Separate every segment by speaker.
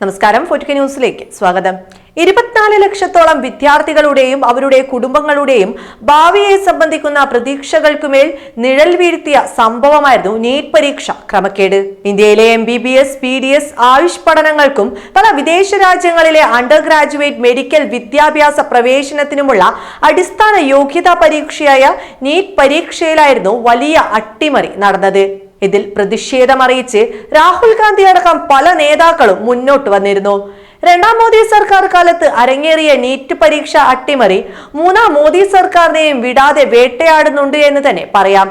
Speaker 1: നമസ്കാരം ഫോർട്ടിക്ക ന്യൂസിലേക്ക് സ്വാഗതം. ഇരുപത്തിനാല് ലക്ഷത്തോളം വിദ്യാർത്ഥികളുടെയും അവരുടെ കുടുംബങ്ങളുടെയും ഭാവിയെ സംബന്ധിക്കുന്ന പ്രതീക്ഷകൾക്കുമേൽ നിഴൽ വീഴ്ത്തിയ സംഭവമായിരുന്നു നീറ്റ് പരീക്ഷ ക്രമക്കേട്. ഇന്ത്യയിലെ M B B S B D S AYUSH പഠനങ്ങൾക്കും പല വിദേശ രാജ്യങ്ങളിലെ അണ്ടർ ഗ്രാജുവേറ്റ് മെഡിക്കൽ വിദ്യാഭ്യാസ പ്രവേശനത്തിനുമുള്ള അടിസ്ഥാന യോഗ്യതാ പരീക്ഷയായ നീറ്റ് പരീക്ഷയിലായിരുന്നു വലിയ അട്ടിമറി നടന്നത്. ഇതിൽ പ്രതിഷേധമറിയിച്ച് രാഹുൽ ഗാന്ധി അടക്കം പല നേതാക്കളും മുന്നോട്ട് വന്നിരുന്നു. രണ്ടാം മോദി സർക്കാർ കാലത്ത് അരങ്ങേറിയ നീറ്റ് പരീക്ഷ അട്ടിമറി മൂന്നാം മോദി സർക്കാരിനെയും വിടാതെ വേട്ടയാടുന്നുണ്ട് എന്ന് തന്നെ പറയാം.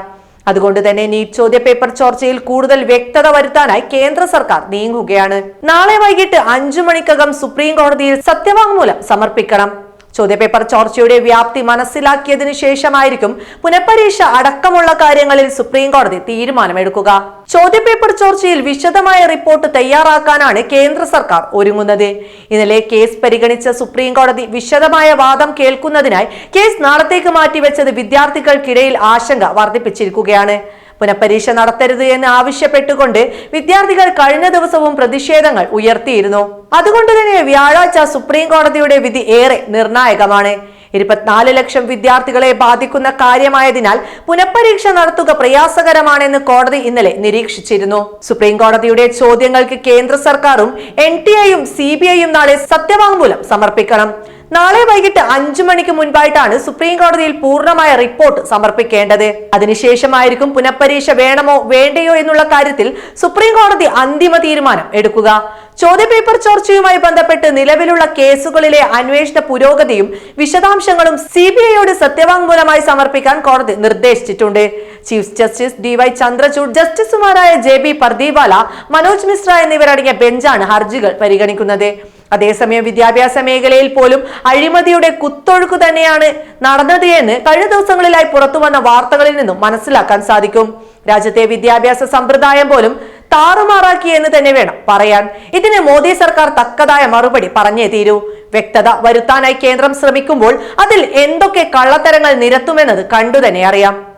Speaker 1: അതുകൊണ്ട് തന്നെ നീറ്റ് ചോദ്യപേപ്പർ ചോർച്ചയിൽ കൂടുതൽ വ്യക്തത വരുത്താനായി കേന്ദ്ര സർക്കാർ നീങ്ങുകയാണ്. നാളെ വൈകിട്ട് അഞ്ചു മണിക്കകം സുപ്രീം കോടതിയിൽ സത്യവാങ്മൂലം സമർപ്പിക്കണം. ചോദ്യപേപ്പർ ചോർച്ചയുടെ വ്യാപ്തി മനസ്സിലാക്കിയതിനു ശേഷമായിരിക്കും പുനഃപരീക്ഷ അടക്കമുള്ള കാര്യങ്ങളിൽ സുപ്രീം കോടതി തീരുമാനമെടുക്കുക. ചോദ്യപേപ്പർ ചോർച്ചയിൽ വിശദമായ റിപ്പോർട്ട് തയ്യാറാക്കാനാണ് കേന്ദ്ര സർക്കാർ ഒരുങ്ങുന്നത്. ഇന്നലെ കേസ് പരിഗണിച്ച സുപ്രീം കോടതി വിശദമായ വാദം കേൾക്കുന്നതിനായി കേസ് നാളത്തേക്ക് മാറ്റിവെച്ചത് വിദ്യാർത്ഥികൾക്കിടയിൽ ആശങ്ക വർദ്ധിപ്പിച്ചിരിക്കുകയാണ്. പുനഃപരീക്ഷ നടത്തരുത് എന്ന് ആവശ്യപ്പെട്ടുകൊണ്ട് വിദ്യാർത്ഥികൾ കഴിഞ്ഞ ദിവസവും പ്രതിഷേധങ്ങൾ ഉയർത്തിയിരുന്നു. അതുകൊണ്ട് തന്നെ വ്യാഴാഴ്ച സുപ്രീം കോടതിയുടെ വിധി ഏറെ നിർണായകമാണ്. ഇരുപത്തിനാല് ലക്ഷം വിദ്യാർത്ഥികളെ ബാധിക്കുന്ന കാര്യമായതിനാൽ പുനഃപരീക്ഷ നടത്തുക പ്രയാസകരമാണെന്ന് കോടതി ഇന്നലെ നിരീക്ഷിച്ചിരുന്നു. സുപ്രീം കോടതിയുടെ ചോദ്യങ്ങൾക്ക് കേന്ദ്ര സർക്കാരും എൻ ടി ഐയും സി ബി ഐയും നാളെ സത്യവാങ്മൂലം സമർപ്പിക്കണം. നാളെ വൈകിട്ട് അഞ്ചു മണിക്ക് മുൻപായിട്ടാണ് സുപ്രീം കോടതിയിൽ പൂർണമായ റിപ്പോർട്ട് സമർപ്പിക്കേണ്ടത്. അതിനുശേഷമായിരിക്കും പുനഃപരീക്ഷ വേണമോ വേണ്ടയോ എന്നുള്ള കാര്യത്തിൽ സുപ്രീം കോടതി അന്തിമ തീരുമാനം എടുക്കുക. ചോദ്യപേപ്പർ ചോർച്ചയുമായി ബന്ധപ്പെട്ട് നിലവിലുള്ള കേസുകളിലെ അന്വേഷണ പുരോഗതിയും വിശദാംശങ്ങളും സി ബി ഐയോട് സത്യവാങ്മൂലമായി സമർപ്പിക്കാൻ കോടതി നിർദ്ദേശിച്ചിട്ടുണ്ട്. Chief justice D Y Chandrachud ജസ്റ്റിസുമാരായ ജെ ബി പർദീപാല മനോജ് മിശ്ര എന്നിവരടങ്ങിയ ബെഞ്ചാണ് ഹർജികൾ പരിഗണിക്കുന്നത്. അതേസമയം വിദ്യാഭ്യാസ മേഖലയിൽ പോലും അഴിമതിയുടെ കുത്തൊഴുക്ക് തന്നെയാണ് നടന്നത് എന്ന് കഴിഞ്ഞ ദിവസങ്ങളിലായി പുറത്തുവന്ന വാർത്തകളിൽ നിന്നും മനസ്സിലാക്കാൻ സാധിക്കും. രാജ്യത്തെ വിദ്യാഭ്യാസ സമ്പ്രദായം പോലും താറുമാറാക്കി എന്ന് തന്നെ വേണം പറയാൻ. ഇതിന് മോദി സർക്കാർ തക്കതായ മറുപടി പറഞ്ഞേ തീരൂ. വ്യക്തത വരുത്താനായി കേന്ദ്രം ശ്രമിക്കുമ്പോൾ അതിൽ എന്തൊക്കെ കള്ളത്തരങ്ങൾ നിരത്തുമെന്നത് കണ്ടു തന്നെ അറിയാം.